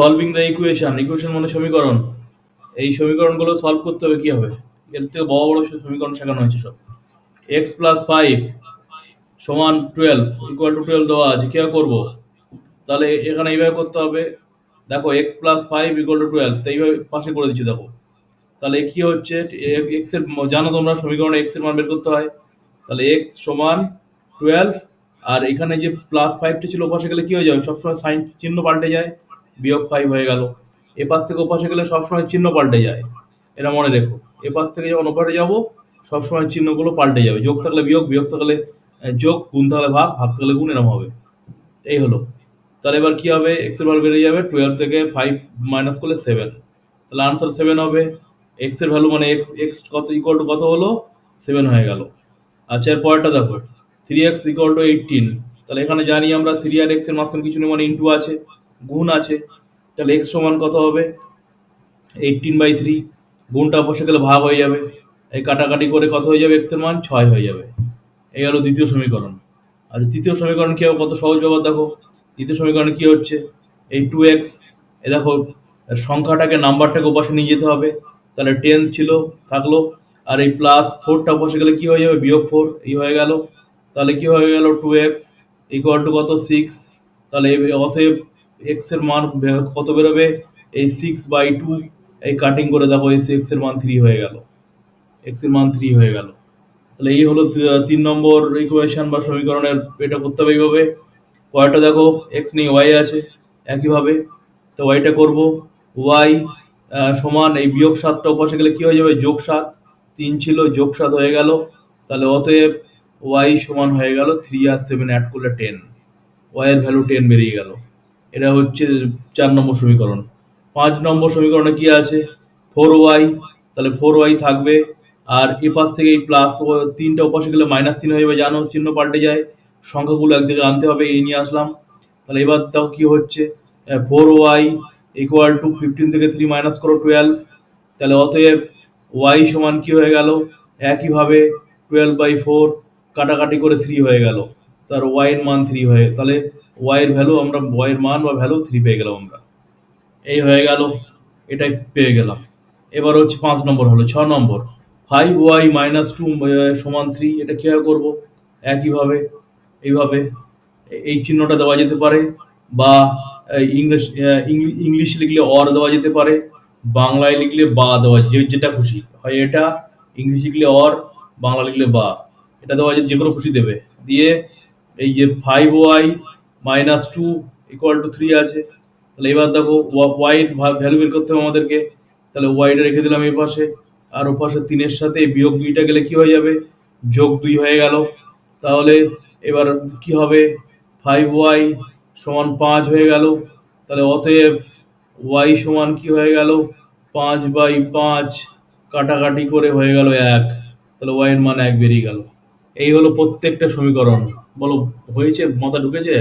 Solving the equation equation মানে সমীকরণ। এই সমীকরণগুলো সলভ করতে হবে, কি হবে? এর থেকে বড় বড় সমীকরণ শেখানো হয়েছে সব। এক্স প্লাস ফাইভ সমান টুয়েলভ ইকুয়াল টু টুয়েলভ দেওয়া আছে, কী করব? তাহলে এখানে এইভাবে করতে হবে। দেখো X plus five equal to twelve তো এইভাবে পাশে করে দিচ্ছি, দেখো। তাহলে কি হচ্ছে? এক্সের, জানো তোমরা, সমীকরণে এক্সের মান বের করতে হয়। তাহলে এক্স সমান টুয়েলভ আর এখানে যে প্লাস ফাইভটা ছিল, ওপাশে গেলে কি হয়ে যাবে? সবসময় সাইন চিহ্ন পাল্টে যায়। বিয়োগ ফাইভ হয়ে গেল। এ পাশ থেকে ওপাশে গেলে সবসময় চিহ্ন পাল্টে যায়। এটা মনে রেখো। এ পাশ থেকে যখন ওপারে যাব, সবসময় চিহ্নগুলো পাল্টে যাবে। যোগ থাকলে বিয়োগ বিয়োগ থাকলে যোগ, গুণ থাকলে ভাগ ভাগ থাকলে গুণ এরম হবে। এই হলো। তাহলে এবার কী হবে? এক্সের ভ্যালু বেড়ে যাবে টুয়েলভ থেকে ফাইভ মাইনাস করলে সেভেন তাহলে আনসার সেভেন হবে। এক্সের ভ্যালু মানে এক্স এক্স কত ইকুয়াল টু কত হলো? সেভেন হয়ে গেল। আচ্ছা এর পরেরটা দেখো। Three X equal to eighteen তাহলে এখানে জানি আমরা থ্রি আর এক্সের মাঝখানে কিছু নেই মানে ইন্টু আছে, গুণ আছে। তাহলে এক্স সমান কত হবে? এইটিন বাই থ্রি গুণটা বসে গেলে ভাগ হয়ে যাবে। এই কাটাকাটি করে কত হয়ে যাবে? এক্সের মান ছয় হয়ে যাবে। এই হলো দ্বিতীয় সমীকরণ। আর তৃতীয় সমীকরণ কী হবে? কত সহজ ব্যাপার, দেখো। দ্বিতীয় সমীকরণে কী হচ্ছে? এই টু এক্স এ দেখো সংখ্যাটাকে নাম্বারটাকে ওপাশে নিয়ে যেতে হবে। তাহলে টেন ছিল, থাকল। আর এই প্লাস ফোরটা বসে গেলে কী হয়ে যাবে? বিয়োগ ফোর এই হয়ে গেল। তাহলে কী হয়ে গেল? টু এক্স ইকুয়াল টু কত? সিক্স তাহলে অতএব এক্সের মান কত বেরোবে? এই সিক্স বাই টু এই কাটিং করে দেখো, এই এক্সের মান থ্রি হয়ে গেল। এক্সের মান থ্রি হয়ে গেল। তাহলে এই হলো তিন নম্বর ইকুয়েশন বা সমীকরণের, এটা করতে হবে এইভাবে। পরেরটা দেখো এক্স নেই ওয়াই আছে, একইভাবে। তো ওয়াইটা করব ওয়াই সমান এই বিয়োগ সাতটা উপাসে গেলে কি হয়ে যাবে? যোগ সাত। তিন ছিল, যোগ সাত হয়ে গেল। তাহলে অতএব ওয়াই সমান হয়ে গেল থ্রি আর সেভেন অ্যাড করলে টেন ওয়াইয়ের ভ্যালু টেন বেরিয়ে গেল। এটা হচ্ছে চার নম্বর সমীকরণ। পাঁচ নম্বর সমীকরণে কি আছে? ফোর ওয়াই তাহলে ফোর ওয়াই থাকবে। আর এ পাশ থেকে এই প্লাস তিনটা ওপাশে গেলে মাইনাস তিন হয়ে যাবে, জানো? চিহ্ন পাল্টে যায়। সংখ্যাগুলো এক জায়গায় আনতে হবে, এই নিয়ে আসলাম। তাহলে এবার তাও কি হচ্ছে? Four Y equal to fifteen থেকে থ্রি মাইনাস করো টুয়েলভ তাহলে অতএব ওয়াই সমান কি হয়ে গেল? একইভাবে টুয়েলভ বাই ফোর কাটাকাটি করে থ্রি হয়ে গেল। তার ওয়াইয়ের মান থ্রি হয়ে, তাহলে ওয়াইয়ের ভ্যালু আমরা ওয়াইয়ের মান বা ভ্যালু থ্রি পেয়ে গেলাম আমরা। এই হয়ে গেল, এটাই পেয়ে গেলাম। এবার হচ্ছে পাঁচ নম্বর হলো, ছ number. Five Y minus two সমান থ্রি এটা কীভাবে করব? একইভাবে, এইভাবে, এই চিহ্নটা দেওয়া যেতে পারে, বা ইংলিশ ইংলি- ইংলিশ লিখলে অর দেওয়া যেতে পারে, বাংলায় লিখলে বা দেওয়া, যে, যেটা খুশি। হয় এটা, ইংলিশ লিখলে অর বাংলা লিখলে বা। এটা দেওয়া যে কোনো খুশি দেবে। দিয়ে এই যে five Y minus two equal to three আছে, তাহলে এবার দেখো ওয়াইড ভ্যালু বের করতে হবে আমাদেরকে, তাহলে ওয়াইডে রেখে দিলাম এই পাশে, আর ও পাশে তিনের সাথে বিয়োগ দুইটা গেলে কি হয়ে যাবে? যোগ দুই হয়ে গেল। তাহলে এবার কি হবে? ফাইভ ওয়াই সমান পাঁচ হয়ে গেল। তাহলে অতএব ওয়াই সমান কি হয়ে গেল? পাঁচ বাই পাঁচ কাটাকাটি করে হয়ে গেল এক। তাহলে ওয়াইয়ের মান এক বেরিয়ে গেল। এই হলো প্রত্যেকটা সমীকরণ। বলো হয়েছে মাথা ঢুকেছে?